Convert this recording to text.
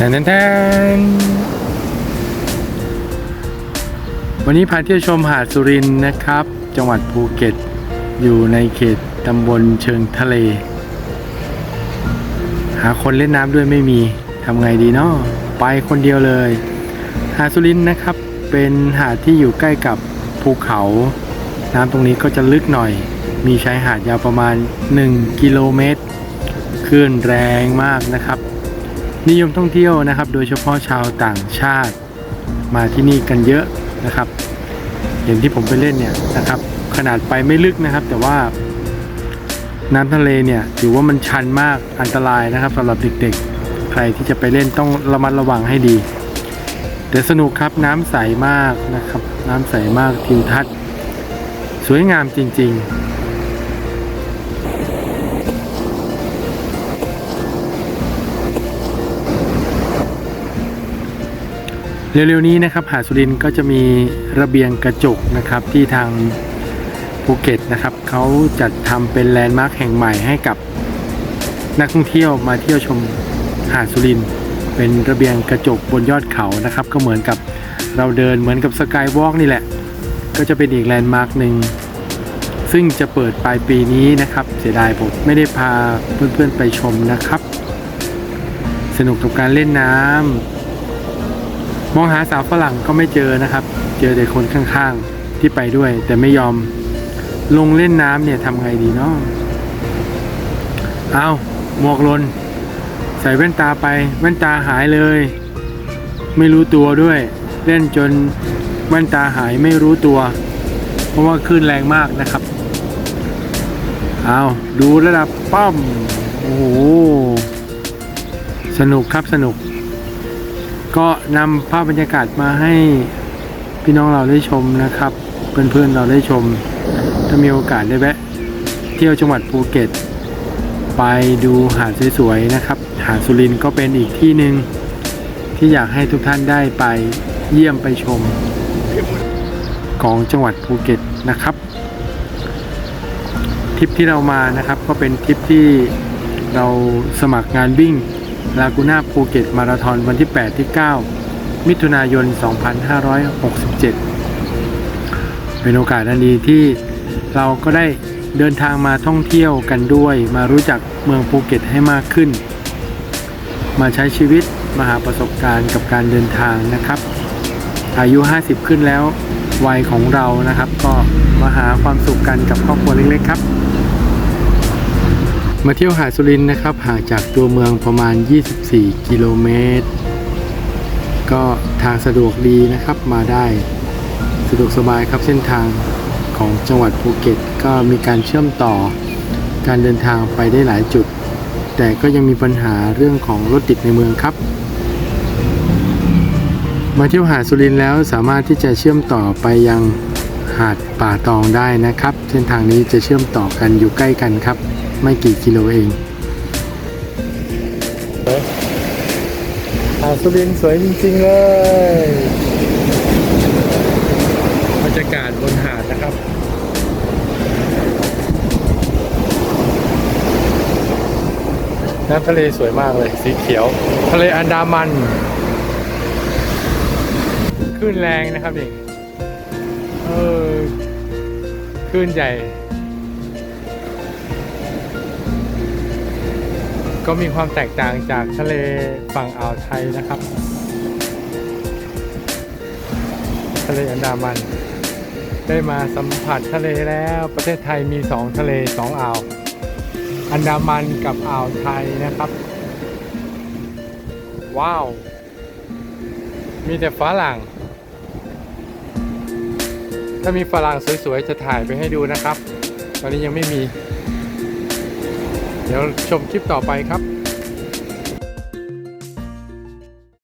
แทนแทนวันนี้พาเที่ยวชมหาดสุรินนะครับ จังหวัดภูเก็ต อยู่ในเขตตำบลเชิงทะเล หาคนเล่นน้ำด้วยไม่มีทำไงดีเนาะไปคนเดียวเลย หาดสุรินนะครับ เป็นหาดที่อยู่ใกล้กับภูเขา น้ำตรงนี้ก็จะลึกหน่อย มีชายหาดยาวประมาณ 1 กิโลเมตรคลื่นแรงมากนะครับ นิยมท่องเที่ยวนะครับ โดยเฉพาะชาวต่างชาติมาที่นี่กันเยอะนะครับอย่างที่ผมไปเล่นเนี่ยนะครับ ขนาดไปไม่ลึกนะครับ แต่ว่าน้ำทะเลเนี่ยถือว่ามันชันมากอันตรายนะครับสำหรับเด็กๆ ใครที่จะไปเล่นต้องระมัดระวังให้ดีแต่สนุกครับน้ำใสมากนะครับ น้ำใสมากทิวทัศน์สวยงามจริง ๆ เร็วๆนี้นะครับหาดสุรินทร์ก็จะมีระเบียงกระจกนะครับที่ทางภูเก็ตนะครับเขาจัดทำเป็นแลนด์มาร์คแห่งใหม่ให้กับนักท่องเที่ยวมาเที่ยวชมหาดสุรินทร์เป็นระเบียงกระจกบนยอดเขานะครับ ก็เหมือนกับเราเดินเหมือนกับสกายวอล์กนี่แหละ ก็จะเป็นอีกแลนด์มาร์คหนึ่งซึ่งจะเปิดปลายปีนี้นะครับ เสียดายผมไม่ได้พาเพื่อนๆไปชมนะครับ สนุกกับการเล่นน้ำ มองหาสาวฝรั่งก็ไม่เจอนะครับ เจอแต่คนข้างๆที่ไปด้วย แต่ไม่ยอมลงเล่นน้ำเนี่ยทำไงดีเนาะเอาหมวกลน ใส่แว่นตาไป แว่นตาหายเลย ไม่รู้ตัวด้วย เล่นจนแว่นตาหายไม่รู้ตัว เพราะว่าคลื่นแรงมากนะครับเอาดูระดับป้อม โอ้โห สนุกครับสนุก ก็นำภาพบรรยากาศมาให้พี่น้องเราได้ชมนะครับ เพื่อนๆเราได้ชม ถ้ามีโอกาสได้แวะเที่ยวจังหวัดภูเก็ต ไปดูหาดสวยๆนะครับ หาดสุรินทร์ก็เป็นอีกที่หนึ่งที่อยากให้ทุกท่านได้ไปเยี่ยมไปชม ของจังหวัดภูเก็ตนะครับทริปที่เรามานะครับก็เป็นทริปที่เราสมัครงานวิ่ง ลากูน่าภูเก็ตมาราธอนวันที่ 8 ที่ 9 มิถุนายน 2567 เป็นโอกาสอันดีที่เราก็ได้เดินทางมาท่องเที่ยวกันด้วย มารู้จักเมืองภูเก็ตให้มากขึ้น มาใช้ชีวิตมาหาประสบการณ์กับการเดินทางนะครับ อายุ 50 ขึ้นแล้ววัยของเรานะครับ ก็มาหาความสุขกันกับครอบครัวเล็กๆครับ มาเที่ยวหาดสุรินนะครับห่างจากตัวเมืองประมาณ 24 กิโลเมตร ก็ทางสะดวกดีนะครับมาได้สะดวกสบายครับเส้นทางของจังหวัดภูเก็ต ก็มีการเชื่อมต่อการเดินทางไปได้หลายจุด แต่ก็ยังมีปัญหาเรื่องของรถติดในเมืองครับ มาเที่ยวหาดสุรินแล้วสามารถที่จะเชื่อมต่อไปยังหาดป่าตองได้นะครับ เส้นทางนี้จะเชื่อมต่อกันอยู่ใกล้กันครับ ไม่กี่กิโลเองหาดสุรินทร์สวยจริงๆเลยบรรยากาศบนหาดนะครับ น้ำทะเลสวยมากเลย สีเขียว ทะเลอันดามันคลื่นแรงนะครับนี่เออคลื่นใหญ่ ก็มีความแตกต่างจากทะเลฝั่งอ่าวไทยนะครับ ทะเลอันดามัน ได้มาสัมผัสทะเลแล้วประเทศไทยมีสองทะเลสองอ่าว อันดามันกับอ่าวไทยนะครับ ว้าว มีแต่ฝรั่งถ้ามีฝรั่งสวยๆ จะถ่ายไปให้ดูนะครับ ตอนนี้ยังไม่มี เดี๋ยวชมคลิปต่อไปครับ